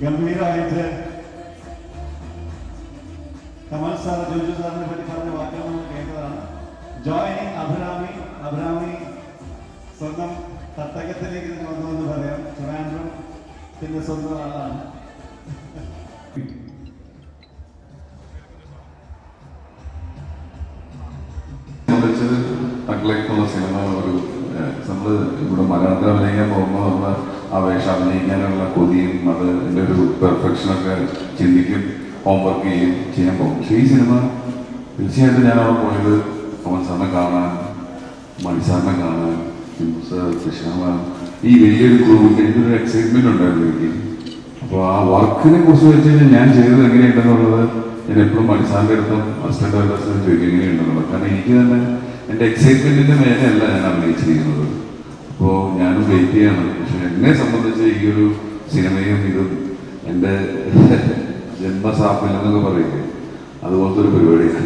ഗംഭീരമായിട്ട് കമൽ സാർ ജോജു സാറിനെ പറ്റി പറഞ്ഞ വാക്കുകൾ നമ്മൾ കേട്ടതാണ്. ജോയിനിങ് അഭിരാമി അഭിരാമി സ്വന്തം തട്ടകത്തിലേക്ക് വന്നു എന്ന് പറയാം. പിന്നെ സ്വന്തം ആളാണ്. സിനിമ ഒരു നമ്മൾ ഇവിടെ മലയാളത്തിൽ അഭിനയിക്കാൻ പോകുമ്പോൾ നമ്മൾ ആ അഭിനയിക്കാനുള്ള ഒരു പെർഫെക്ഷനൊക്കെ ചിന്തിക്കും ഹോംവർക്ക് ചെയ്യും ചെയ്യാൻ പോകും. പക്ഷേ ഈ സിനിമ തീർച്ചയായിട്ടും ഞാൻ അവിടെ പോയത് പവൻ സാറിനെ കാണാൻ മണിസാറിനെ കാണാൻ കൃഷ്ണ ഈ വലിയൊരു ഗ്രൂപ്പിൽ എനിക്കൊരു എക്സൈറ്റ്മെന്റ് ഉണ്ടായിരുന്നു എനിക്ക്. അപ്പോൾ ആ വർക്കിനെ കുറിച്ച് വെച്ച് കഴിഞ്ഞാൽ ഞാൻ ചെയ്തത് എങ്ങനെയുണ്ടെന്നുള്ളത് ഞാൻ എപ്പോഴും മണിസാറിന്റെ അടുത്തും അസിസ്റ്റന്റ് ഡയറക്ടേഴ്സിനും ചോദിക്കും എങ്ങനെയുണ്ടെന്നുള്ളത്. കാരണം എനിക്ക് തന്നെ എന്റെ എക്സൈറ്റ്മെന്റിന്റെ മേലെയല്ല ഞാൻ അഭിനയിച്ചിരിക്കുന്നത്. അപ്പോൾ ഞാനും വെയിറ്റ് ചെയ്യാണ്. പക്ഷെ എന്നെ സംബന്ധിച്ച് ഈ ഒരു സിനിമയും ഇതും എന്റെ ജന്മസാഫല്യം എന്നൊക്കെ പറയില്ലേ അതുപോലത്തെ ഒരു പരിപാടിയാണ്.